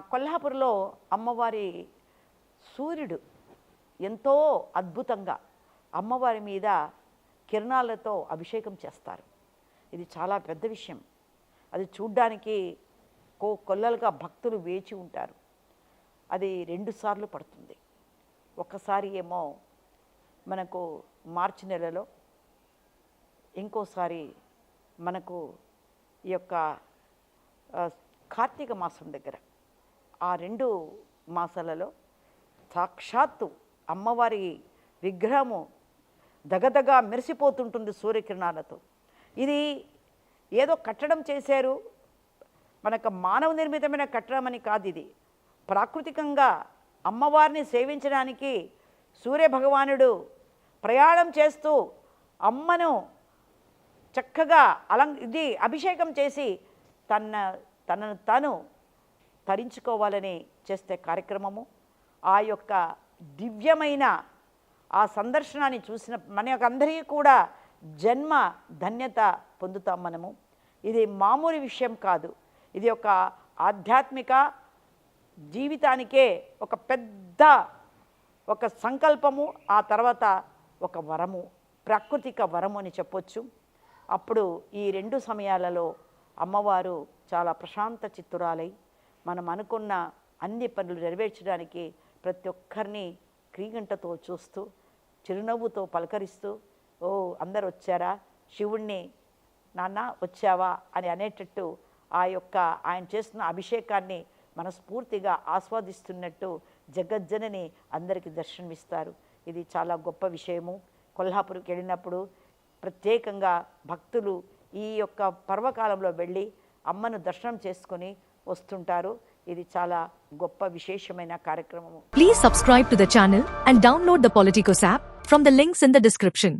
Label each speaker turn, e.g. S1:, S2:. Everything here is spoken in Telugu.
S1: కొల్హాపూర్లో అమ్మవారి సూర్యుడు ఎంతో అద్భుతంగా అమ్మవారి మీద కిరణాలతో అభిషేకం చేస్తారు. ఇది చాలా పెద్ద విషయం. అది చూడ్డానికి కో కొల్లలుగా భక్తులు వేచి ఉంటారు. అది రెండు సార్లు పడుతుంది. ఒక్కసారి ఏమో మనకు మార్చి నెలలో ఇంకోసారి మనకు ఈ యొక్క కార్తీక మాసం దగ్గర. ఆ రెండు మాసాలలో సాక్షాత్తు అమ్మవారి విగ్రహము దగదగా మెరిసిపోతుంటుంది సూర్యకిరణాలతో. ఇది ఏదో కట్టడం చేశారు. మనకు మానవ నిర్మితమైన కట్టడం అని కాదు ఇది. ప్రాకృతికంగా అమ్మవారిని సేవించడానికి సూర్యభగవానుడు ప్రయాణం చేస్తూ అమ్మను చక్కగా అలం ఇది అభిషేకం చేసి తన తనను తను తరించుకోవాలని చేస్తే కార్యక్రమము. ఆ యొక్క దివ్యమైన ఆ సందర్శనాన్ని చూసిన మన యొక్క అందరికీ కూడా జన్మ ధన్యత పొందుతాం మనము. ఇది మామూలు విషయం కాదు. ఇది ఒక ఆధ్యాత్మిక జీవితానికే ఒక పెద్ద ఒక సంకల్పము ఆ తర్వాత ఒక వరము ప్రాకృతిక వరము అని చెప్పొచ్చు. అప్పుడు ఈ రెండు సమయాలలో అమ్మవారు చాలా ప్రశాంత చిత్తురాలై మనం అనుకున్న అన్ని పనులు నెరవేర్చడానికి ప్రతి ఒక్కరిని క్రీగంటతో చూస్తూ చిరునవ్వుతో పలకరిస్తూ ఓ అందరు వచ్చారా? శివుణ్ణి నాన్న వచ్చావా? అని అనేటట్టు ఆ యొక్క ఆయన చేస్తున్న అభిషేకాన్ని మనస్ఫూర్తిగా ఆస్వాదిస్తున్నట్టు జగజ్జనని అందరికీ దర్శనమిస్తారు. ఇది చాలా గొప్ప విషయము. కొల్హాపూర్కి వెళ్ళినప్పుడు ప్రత్యేకంగా భక్తులు ఈ యొక్క పర్వకాలంలో వెళ్ళి అమ్మను దర్శనం చేసుకొని వస్తుంటారు. ఇది చాలా గొప్ప విశేషమైన కార్యక్రమం
S2: please subscribe to the channel and download the Politicos app from the links in the description